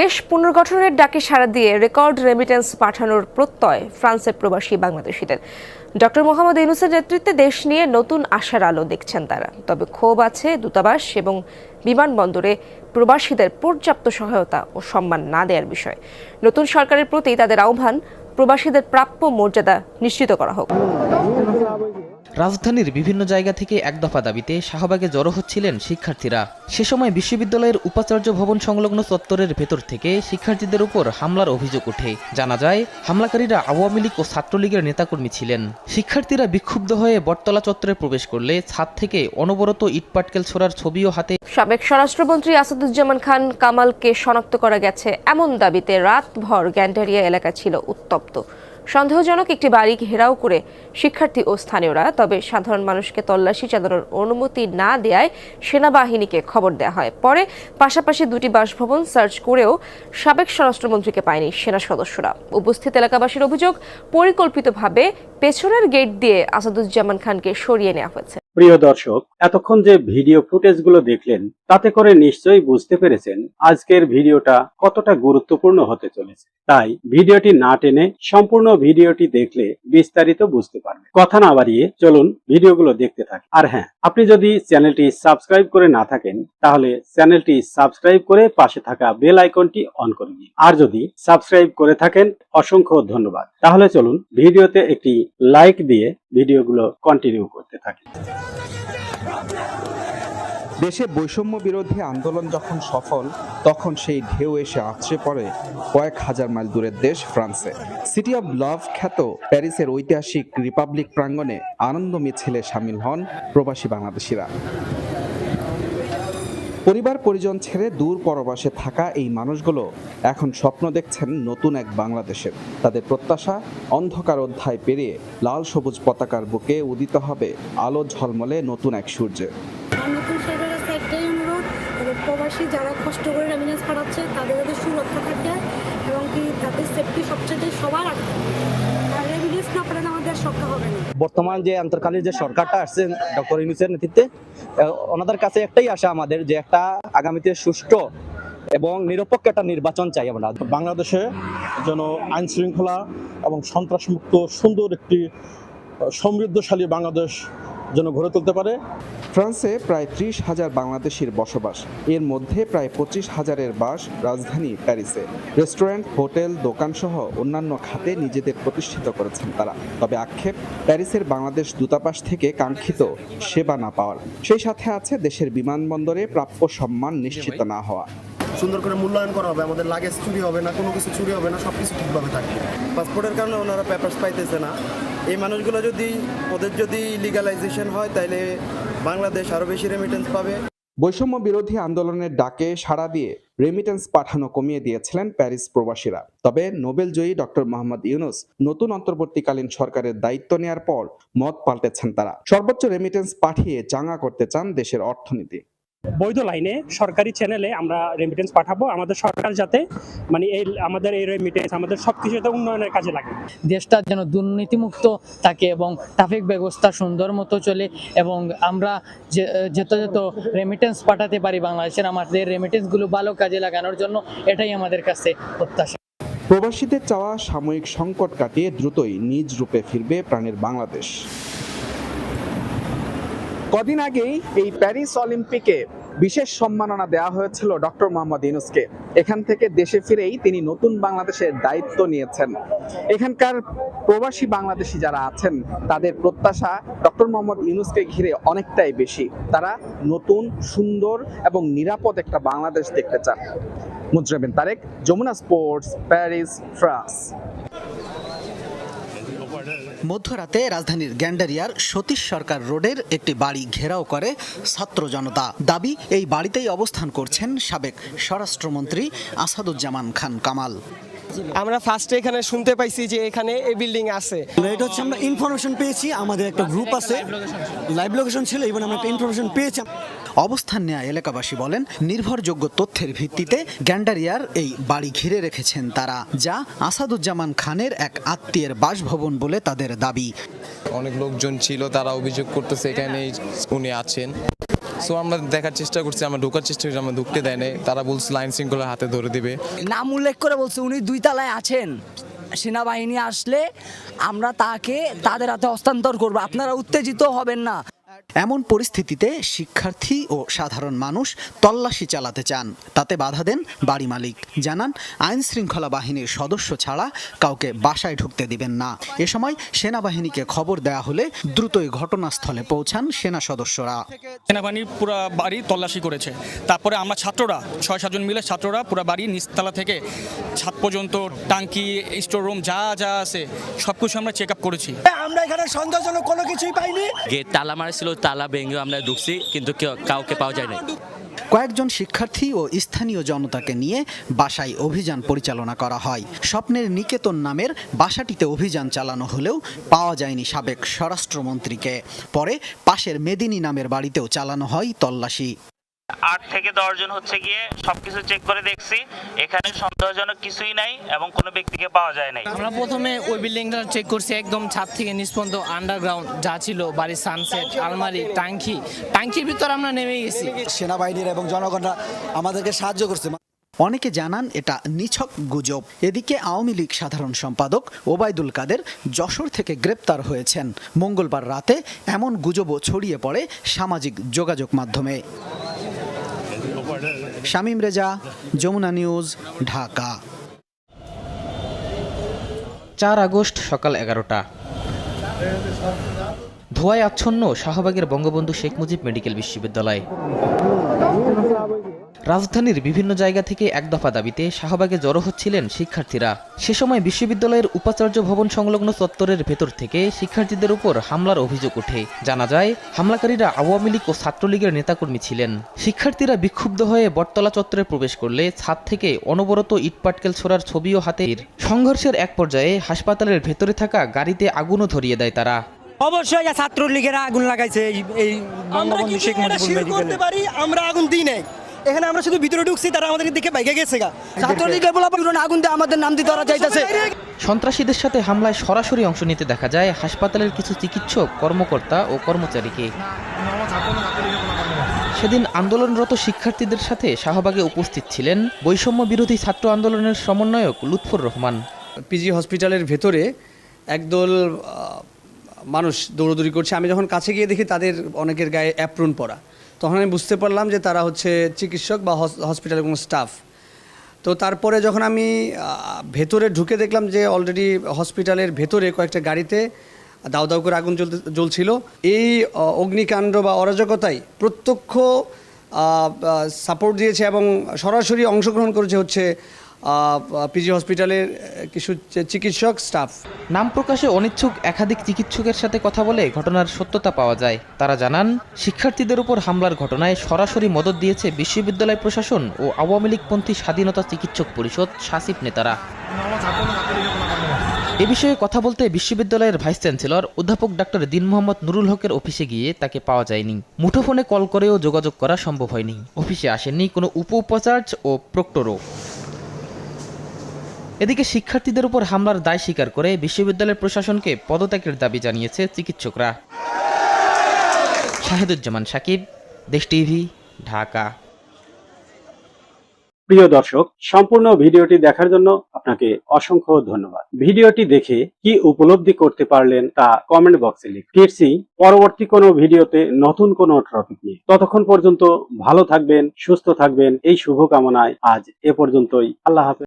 দেশ পুনর্গঠনের ডাকে সাড়া দিয়ে রেকর্ড রেমিটেন্স পাঠানোর প্রত্যয় ফ্রান্সের প্রবাসী বাংলাদেশিদের। ডক্টর মোহাম্মদ ইউনুসের নেতৃত্বে দেশ নিয়ে নতুন আশার আলো দেখছেন তারা। তবে ক্ষোভ আছে দূতাবাস এবং বিমানবন্দরে প্রবাসীদের পর্যাপ্ত সহায়তা ও সম্মান না দেওয়ার বিষয়ে। নতুন সরকারের প্রতি তাদের আহ্বান, প্রবাসীদের প্রাপ্য মর্যাদা নিশ্চিত করা হোক। রাজধানীর বিভিন্ন জায়গা থেকে এক দফা দাবিতে শাহবাগে জড়ো হচ্ছিলেন শিক্ষার্থীরা। সে সময় বিশ্ববিদ্যালয়ের উপাচার্য ভবন সংলগ্ন চত্বরের ভেতর থেকে শিক্ষার্থীদের উপর হামলার অভিযোগ ওঠে। জানা যায়, হামলাকারীরা আওয়ামী লীগ ও ছাত্রলীগের নেতাকর্মী ছিলেন। শিক্ষার্থীরা বিক্ষুব্ধ হয়ে বটতলা চত্বরে প্রবেশ করলে ছাদ থেকে অনবরত ইটপাটকেল ছোড়ার ছবিও হাতে সাবেক স্বরাষ্ট্রমন্ত্রী আসাদুজ্জামান খান কামালকে শনাক্ত করা গেছে। এমন দাবিতে রাতভর গ্যান্ডারিয়া এলাকা ছিল উত্তপ্ত। সন্দেহজনক একটি বাড়ি ঘেরাও করে শিক্ষার্থী ও স্থানীয়রা, তবে সাধারণ মানুষকে তল্লাশি চালানোর অনুমতি না দেয়ায় সেনাবাহিনীকে খবর দেওয়া হয়। পরে পাশাপাশি দুটি বাসভবন সার্চ করেও সাবেক স্বরাষ্ট্রমন্ত্রীকে পায়নি সেনা সদস্যরা। উপস্থিত এলাকাবাসীর অভিযোগ, পরিকল্পিতভাবে পেছনের গেট দিয়ে আসাদুজ্জামান খানকে সরিয়ে নেওয়া হয়েছে। প্রিয় দর্শক, এতক্ষণ যে ভিডিও ফুটেজগুলো দেখলেন, তাতে করে নিশ্চয়ই বুঝতে পেরেছেন আজকের ভিডিওটা কতটা গুরুত্বপূর্ণ হতে চলেছে। তাই ভিডিওটি না টেনে সম্পূর্ণ ভিডিওটি দেখলে বিস্তারিত বুঝতে পারবেন। কথা না বাড়িয়ে চলুন ভিডিওগুলো দেখতে থাকি। আর হ্যাঁ আপনি যদি চ্যানেলটি সাবস্ক্রাইব করে না থাকেন, তাহলে চ্যানেলটি সাবস্ক্রাইব করে পাশে থাকা বেল আইকনটি অন করে দিন। আর যদি সাবস্ক্রাইব করে থাকেন, অসংখ্য ধন্যবাদ। তাহলে চলুন ভিডিওতে একটি লাইক দিয়ে ভিডিওগুলো কন্টিনিউ করতে থাকি। দেশে বৈষম্য বিরোধী আন্দোলন যখন সফল, তখন সেই ঢেউ এসে আছড়ে পড়ে কয়েক হাজার মাইল দূরের দেশ ফ্রান্সে। সিটি অব লাভ খ্যাত প্যারিসের ঐতিহাসিক রিপাবলিক প্রাঙ্গণে আনন্দ মিছিলে সামিল হন প্রবাসী বাংলাদেশিরা। পরিবার পরিজন ছেড়ে দূর পরবাসে থাকা এই মানুষগুলো এখন স্বপ্ন দেখছেন নতুন এক বাংলাদেশের। তাদের প্রত্যাশা অন্ধকার অধ্যায় পেরিয়ে লাল সবুজ পতাকার বুকে উদিত হবে আলো ঝলমলে নতুন এক সূর্যে প্রবাসী যারা কষ্ট করে রেমিনেন্স তাদের সুরক্ষা থাকে এবং কি তাদের সেফটি সবচেয়ে সবার আর রেমিনেন্স না পাঠালে আমাদের সক্ষম হবে না বর্তমান যে অন্তর্কালীন যে সরকারটা আসছে ডক্টর ইউনুসের নেতৃত্বে ওনাদের কাছে একটাই আশা আমাদের যে একটা আগামীতে সুষ্ঠু এবং নিরপেক্ষ একটা নির্বাচন চাই আমরা। বাংলাদেশে যেন আইন শৃঙ্খলা এবং সন্ত্রাসমুক্ত সুন্দর একটি সমৃদ্ধশালী বাংলাদেশ যেন গড়ে তুলতে পারে। ফ্রান্সে প্রায় ত্রিশ হাজার বাংলাদেশির বসবাস। এর মধ্যে প্রায় পঁচিশ হাজারের বাস রাজধানী প্যারিসে। রেস্টুরেন্ট, হোটেল, দোকানসহ অন্যান্য খাতে নিজেদের প্রতিষ্ঠিত করেছেন তারা। তবে আক্ষেপ, প্যারিসের বাংলাদেশ দূতাবাস থেকে কাঙ্ক্ষিত সেবা না পাওয়ার। সেই সাথে আছে দেশের বিমানবন্দরে প্রাপ্য সম্মান নিশ্চিত না হওয়া। সুন্দর করে মূল্যায়ন করা হবে, আমাদের লাগেজ চুরি হবে না, কোনো কিছু চুরি হবে না সব কিছু ঠিকভাবে থাকবে। পাসপোর্টের কারণে ওনারা পেপারস পাইতেছে না। এই মানুষগুলো যদি, ওদের যদি লিগালাইজেশন হয় তাহলে বাংলাদেশ আরও বেশি রেমিটেন্স পাবে। বৈষম্য বিরোধী আন্দোলনের ডাকে সাড়া দিয়ে রেমিটেন্স পাঠানো কমিয়ে দিয়েছিলেন প্যারিস প্রবাসীরা। তবে নোবেল জয়ী ডক্টর মোহাম্মদ ইউনুস নতুন অন্তর্বর্তীকালীন সরকারের দায়িত্ব নেয়ার পর মত পাল্টেছেন তারা। সর্বোচ্চ রেমিটেন্স পাঠিয়ে চাঙ্গা করতে চান দেশের অর্থনীতি। বৈধ লাইনে সরকারি চ্যানেলে আমরা রেমিটেন্স পাঠাবো। আমাদের সরকার যাতে মানে এই আমাদের এই রেমিটেন্স আমাদের সব কিছু যাতে উন্নয়নের কাজে লাগে। দেশটা যেন দুর্নীতিমুক্ত থাকে এবং ট্রাফিক ব্যবস্থা সুন্দর মতো চলে এবং আমরা যে- যথাযথ রেমিটেন্স পাঠাতে পারি বাংলাদেশের আমাদের রেমিটেন্সগুলো ভালো কাজে লাগানোর জন্য এটাই আমাদের কাছে প্রত্যাশা। প্রবাসীদের চাওয়া সাময়িক সংকট কাটিয়ে দ্রুতই নিজ রূপে ফিরবে প্রাণের বাংলাদেশ। কদিন আগেই এই প্যারিস অলিম্পিকে বিশেষ সম্মাননা দেওয়া হয়েছিল ডক্টর মোহাম্মদ ইউনুসকে। এখান থেকে দেশে ফিরেই তিনি নতুন বাংলাদেশের দায়িত্ব নিয়েছেন। এখানকার প্রবাসী বাংলাদেশি যারা আছেন, তাদের প্রত্যাশা ডক্টর মোহাম্মদ ইউনুসকে ঘিরে অনেকটাই বেশি। তারা নতুন, সুন্দর এবং নিরাপদ একটা বাংলাদেশ দেখতে চান। মুজরাবিন Tarek, Jamuna sports, Paris, France. মধ্যরাতে রাজধানীর গ্যান্ডারিয়ার সতীশ সরকার রোডের একটি বাড়ি ঘেরাও করে ছাত্র জনতা। দাবি এই বাড়িতেই অবস্থান করছেন সাবেক স্বরাষ্ট্রমন্ত্রী আসাদুজ্জামান খান কামাল। আমরা ফার্স্টে এখানে শুনতে পাইছি যে এখানে এই বিল্ডিং আছে। এটা হচ্ছে আমরা ইনফরমেশন পেয়েছি আমাদের একটা গ্রুপ আছে। লাইভ লোকেশন ছিল এবং আমরা একটা ইনফরমেশন পেয়েছি। অবস্থান নেওয়া এলাকাবাসী বলেন নির্ভরযোগ্য তথ্যের ভিত্তিতে গ্যান্ডারিয়ার এই বাড়ি ঘিরে রেখেছেন তারা যা আসাদুজ্জামান খানের এক আত্মীয়ের বাসভবন বলে তাদের দাবি। অনেক লোকজন ছিল তারা অভিযোগ করতেছে এখানে উনি আছেন। সো আমরা দেখার চেষ্টা করছি আমরা ঢোকার চেষ্টা করছি আমরা ঢুকতে দেয় তারা বলছে লাইন শৃঙ্খলা হাতে ধরে দিবে। নাম উল্লেখ করে বলছে উনি দুই তলায় আছেন। সেনাবাহিনী আসলে আমরা তাকে তাদের হাতে হস্তান্তর করব। আপনারা উত্তেজিত হবেন না। এমন পরিস্থিতিতে শিক্ষার্থী ও সাধারণ মানুষ তল্লাশি চালাতে চান। তাতে বাধা দেন বাড়ি মালিক। জানান আইন শৃঙ্খলা বাহিনীর সদস্য ছাড়া কাউকে বাসায় ঢুকতে দিবেন না। এ সময় সেনাবাহিনীকে খবর দেয়া হলে দ্রুতই ঘটনাস্থলে পৌঁছান সেনা সদস্যরা। সেনাবাহিনী পুরো বাড়ি তল্লাশি করেছে। তারপরে আমরা ছাত্ররা ছয় সাতজন মিলে ছাত্ররা পুরো বাড়ি নিচতলা থেকে ছাদ পর্যন্ত টাঙ্কি স্টোর রুম যা যা আছে সব কিছু আমরা চেক আপ করেছি। আমরা এখানে সন্দেহজনক কোনো কিছুই পাইনি। গেট তালা মারা ছিল তালা ভেঙে আমরা ঢুকছি, কিন্তু কেউ- কাউকে পাওয়া যায় না কয়েকজন শিক্ষার্থী ও স্থানীয় জনতাকে নিয়ে বাসায় অভিযান পরিচালনা করা হয়। স্বপ্নের নিকেতন নামের বাসাটিতে অভিযান চালানো হলেও পাওয়া যায়নি সাবেক স্বরাষ্ট্রমন্ত্রীকে। পরে পাশের মেদিনী নামের বাড়িতেও চালানো হয় তল্লাশি। আট থেকে দশজন হচ্ছে গিয়ে সবকিছু চেক করে দেখছি। এখানে সন্দেহজনক কিছুই নাই এবং কোনো ব্যক্তিকে পাওয়া যায় নাই। আমরা প্রথমে ওই বিল্ডিংটা চেক করছি একদম ছাদ থেকে নিষ্পন্দ আন্ডারগ্রাউন্ড যা ছিল বাড়ির সানসেট আলমারি টাঙ্কি। টাঙ্কির ভিতর আমরা নেমে গেছি। সেনাবাহিনীর এবং জনগণরা আমাদেরকে সাহায্য করছে। অনেকে জানান এটা নিছক গুজব। এদিকে আওয়ামী লীগ সাধারণ সম্পাদক ওবায়দুল কাদের যশোর থেকে গ্রেপ্তার হয়েছেন। মঙ্গলবার রাতে এমন গুজবও ছড়িয়ে পড়ে সামাজিক যোগাযোগ মাধ্যমে। শামীম রেজা, যমুনা নিউজ, ঢাকা। চার আগস্ট সকাল এগারোটা। ধোয়ায় আচ্ছন্ন শাহবাগের বঙ্গবন্ধু শেখ মুজিব মেডিকেল বিশ্ববিদ্যালয়। রাজধানীর বিভিন্ন জায়গা থেকে এক দফা দাবিতে শাহবাগে জড়ো হচ্ছিলেন শিক্ষার্থীরা। সে সময় বিশ্ববিদ্যালয়ের উপাচার্য ভবন সংলগ্ন চত্বরের ভেতর থেকে শিক্ষার্থীদের উপর হামলার অভিযোগ ওঠে। জানা যায় হামলাকারীরা আওয়ামী লীগ ও ছাত্রলীগের নেতাকর্মী ছিলেন। শিক্ষার্থীরা বিক্ষুব্ধ হয়ে বটতলা চত্বরে প্রবেশ করলে ছাদ থেকে অনবরত ইটপাটকেল ছোড়ার ছবিও হাতের সংঘর্ষের এক পর্যায়ে হাসপাতালের ভেতরে থাকা গাড়িতে আগুনও ধরিয়ে দেয় তারা। অবশ্যই ছাত্রলীগের আগুন লাগাইছে এই বঙ্গবন্ধু শেখ মুজিবুর আমরা আগুন দিই নাই। এখানে আমরা শুধু ভিতরে ঢুকছি তারা আমাদের দিকে বাইকে গেছে গা। ছাত্রলীগের বলা আগুন দিয়ে আমাদের নাম দিয়ে ধরা যাইতেছে সন্ত্রাসীদের সাথে হামলায় সরাসরি অংশ নিতে দেখা যায় হাসপাতালের কিছু চিকিৎসক কর্মকর্তা ও কর্মচারীকে। সেদিন আন্দোলনরত শিক্ষার্থীদের সাথে শাহবাগে উপস্থিত ছিলেন বৈষম্য বিরোধী ছাত্র আন্দোলনের সমন্বয়ক লুৎফর রহমান। পিজি হসপিটালের ভেতরে একদল মানুষ দৌড়দৌড়ি করছে। আমি যখন কাছে গিয়ে দেখি তাদের অনেকের গায়ে অ্যাপ্রন পরা। তখন আমি বুঝতে পারলাম যে তারা হচ্ছে চিকিৎসক বা হস- হসপিটালের কোনো স্টাফ তো তারপরে যখন আমি ভেতরে ঢুকে দেখলাম যে অলরেডি হসপিটালের ভেতরে কয়েকটা গাড়িতে দাও দাও করে আগুন জ্বলতে জ্বলছিল, এই অগ্নিকাণ্ড বা অরাজকতায় প্রত্যক্ষ সাপোর্ট দিয়েছে এবং সরাসরি অংশগ্রহণ করেছে হচ্ছে পিজি হসপিটালের কিছু চিকিৎসক, স্টাফ। নাম প্রকাশে অনিচ্ছুক একাধিক চিকিৎসকের সাথে কথা বলে ঘটনার সত্যতা পাওয়া যায়। তারা জানান, শিক্ষার্থীদের উপর হামলার ঘটনায় সরাসরি মদত দিয়েছে বিশ্ববিদ্যালয় প্রশাসন ও আওয়ামী লীগপন্থী স্বাধীনতা চিকিৎসক পরিষদ সাসিপ নেতারা। এ বিষয়ে কথা বলতে বিশ্ববিদ্যালয়ের ভাইস চ্যান্সেলর, অধ্যাপক ডাক্তার দিন মোহাম্মদ নুরুল হকের অফিসে গিয়ে তাকে পাওয়া যায়নি। মুঠোফোনে কল করেও যোগাযোগ করা সম্ভব হয়নি। অফিসে আসেননি কোনো উপ উপাচার্য ও প্রক্টরও। এদিকে শিক্ষার্থীদের উপর হামলার দায় স্বীকার করে বিশ্ববিদ্যালয়ের প্রশাসনকে পদত্যাগের দাবি জানিয়েছে চিকিৎসকরা। শাহিদুজ্জামান সাকিব, দেশ টিভি, ঢাকা। প্রিয় দর্শক, সম্পূর্ণ ভিডিওটি দেখার জন্য আপনাকে অসংখ্য ধন্যবাদ। ভিডিওটি দেখে কি উপলব্ধি করতে পারলেন তা কমেন্ট বক্সে লিখুন। ফিরছি পরবর্তী কোনো ভিডিওতে নতুন কোনো টপিক নিয়ে। ততক্ষণ পর্যন্ত ভালো থাকবেন, সুস্থ থাকবেন। এই শুভকামনায় আজ এ পর্যন্তই। আল্লাহ হাফেজ।